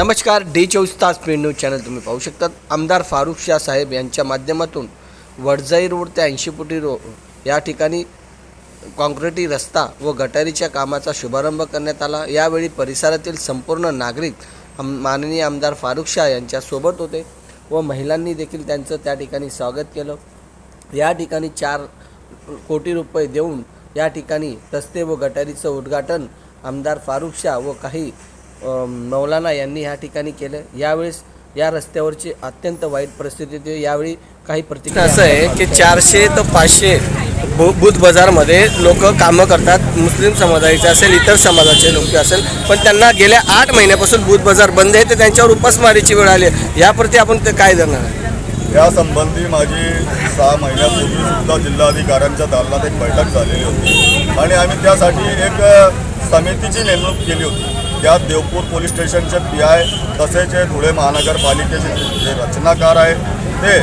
नमस्कार डी चोवीस तास पेड न्यूज चॅनल तुम्ही पाहू शकतात. आमदार फारुख शाह साहेब यांच्या माध्यमातून वडजाई रोड ते ऐंशी फुटी रो या ठिकाणी कॉन्क्रिटी रस्ता व गटारीच्या कामाचा शुभारंभ करण्यात आला. यावेळी परिसरातील संपूर्ण नागरिक आम माननीय आमदार फारुख शाह यांच्यासोबत होते व महिलांनी देखील त्यांचं त्या ठिकाणी स्वागत केलं. या ठिकाणी चार कोटी रुपये देऊन या ठिकाणी रस्ते व गटारीचं उद्घाटन आमदार फारुख शाह व काही मौलाना यांनी या ठिकाणी केलं. यावेळेस या रस्त्यावरची अत्यंत वाईट परिस्थिती होती. यावेळी काही प्रतिक्रिया असं आहे की चारशे ते पाचशे बुध बाजारमध्ये लोक कामं करतात. मुस्लिम समाजाचे असेल इतर समाजाचे लोक असेल पण त्यांना गेल्या आठ महिन्यापासून बुध बाजार बंद आहे. तर त्यांच्यावर उपासमारीची वेळ आली आहे. याप्रती आपण ते काय देणार आहे? या संबंधी माझी सहा महिन्यापूर्वी सुद्धा जिल्हाधिकाऱ्यांच्या दालनात एक बैठक झालेली होती. आणि आम्ही त्यासाठी एक समितीची नेमणूक केली होती. त्यात देवपूर पोलीस स्टेशनचे पी आय तसेच हे धुळे महानगरपालिकेचे जे रचनाकार आहे ते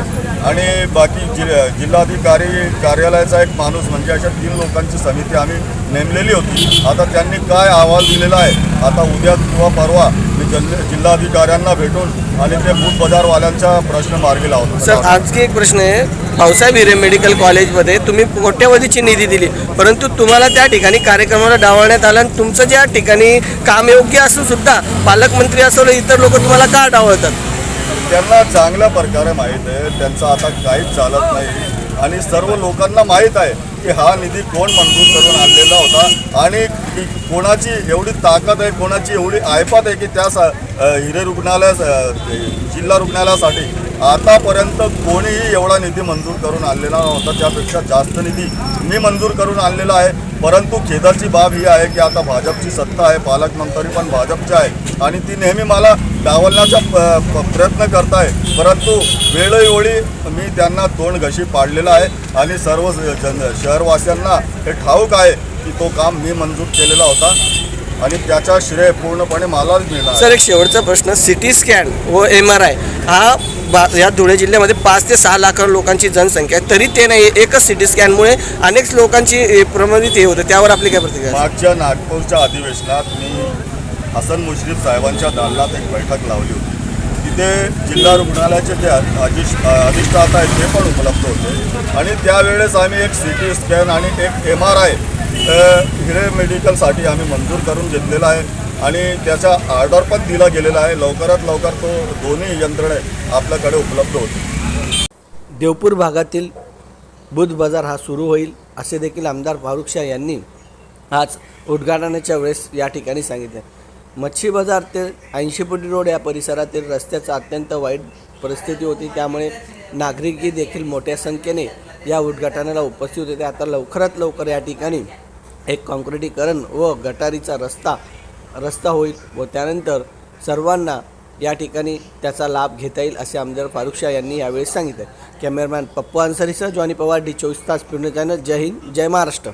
आणि बाकी जि जिल्हाधिकारी कार्यालयाचा एक माणूस म्हणजे अशा तीन लोकांची समिती आम्ही नेमलेली होती. आता त्यांनी काय अहवाल दिलेला आहे? आता उद्या किंवा परवा जिल्हाधिकाऱ्यांना भेटून आणि ते बूथ बाजारवाल्यांचा प्रश्न मार्गी लावतो सर आणखी एक प्रश्न आहे. भाऊसाहेब हिरे मेडिकल कॉलेजमध्ये तुम्ही कोट्यवधीची निधी दिली परंतु तुम्हाला त्या ठिकाणी कार्यक्रमाला डावलण्यात आलं आणि तुमचं ज्या ठिकाणी काम योग्य असून सुद्धा पालकमंत्री असो इतर लोक तुम्हाला का डावळतात त्यांना चांगल्या प्रकारे माहीत आहे त्यांचं आता काहीच चालत नाही आणि सर्व लोकांना माहीत आहे. की हा निधी कोण मंजूर करून आणलेला होता आणि कोणाची एवढी ताकद आहे कोणाची एवढी आयपात आहे की त्या सा हिरे रुग्णालय जिल्हा रुग्णालयासाठी आतापर्यंत कोणीही एवढा निधी मंजूर करून आणलेला नव्हता. त्यापेक्षा जास्त निधी मी मंजूर करून आणलेला आहे. परंतु खेदाची बाब ही आहे की आता भाजपची सत्ता आहे पालकमंत्री पण भाजपचे आहे आणि ती नेहमी मला डावलण्याचा प- प- प्रयत्न करताय. परंतु वेळोवेळी मी त्यांना तोंड घशी पाडलेला आहे आणि सर्व जन शहरवासियांना हे ठाऊक आहे की तो काम मी मंजूर केलेला होता. आणि त्याचा श्रेय पूर्णपणे मलाच मिळणार सर एक शेवटचा प्रश्न. सिटी स्कॅन व एम आर आय हा बा या धुळे जिल्ह्यामध्ये पाच ते सहा लाख लोकांची जनसंख्या आहे. तरी ते नाही एकच सिटी स्कॅनमुळे अनेक लोकांची प्रमाणित हे होतं. त्यावर आपली काय प्रतिक्रिया? मागच्या नागपूरच्या अधिवेशनात मी हसन मुश्रीफ साहेबांच्या दालनात एक बैठक लावली होती. तिथे जिल्हा रुग्णालयाचे जे अ- अधिश अधिष्ठाता आहेत ते पण उपलब्ध होते. आणि त्यावेळेस आम्ही एक सी टी स्कॅन आणि एक एम आर आय हिरे मेडिकलसाठी आम्ही मंजूर करून घेतलेला आहे. आणि त्याचा ऑर्डर पण दिला गेलेला आहे. लवकरात लवकर तो दोन्ही यंत्रणे आपल्याकडे उपलब्ध होते देवपूर भागातील बुध बाजार हा सुरू होईल असे देखील आमदार फारुख शाह यांनी आज उद्घाटनाच्या वेळेस या ठिकाणी सांगितले. मच्छी बाजार ते ऐंशी रोड या परिसरातील रस्त्याचा अत्यंत वाईट परिस्थिती होती. त्यामुळे नागरिकही देखील मोठ्या संख्येने या उद्घाटनाला उपस्थित होते. आता लवकरात लवकर या ठिकाणी एक काँक्रिटीकरण व गटारीचा रस्ता रस्ता होईल व त्यानंतर सर्वांना या ठिकाणी त्याचा लाभ घेता येईल असे आमदार फारुख शाह यांनी यावेळी सांगितले. कॅमेरामॅन पप्पू अन्सरीसह जॉनी पवार डी चोवीस तास पूर्ण चॅनल. जय हिंद जय महाराष्ट्र.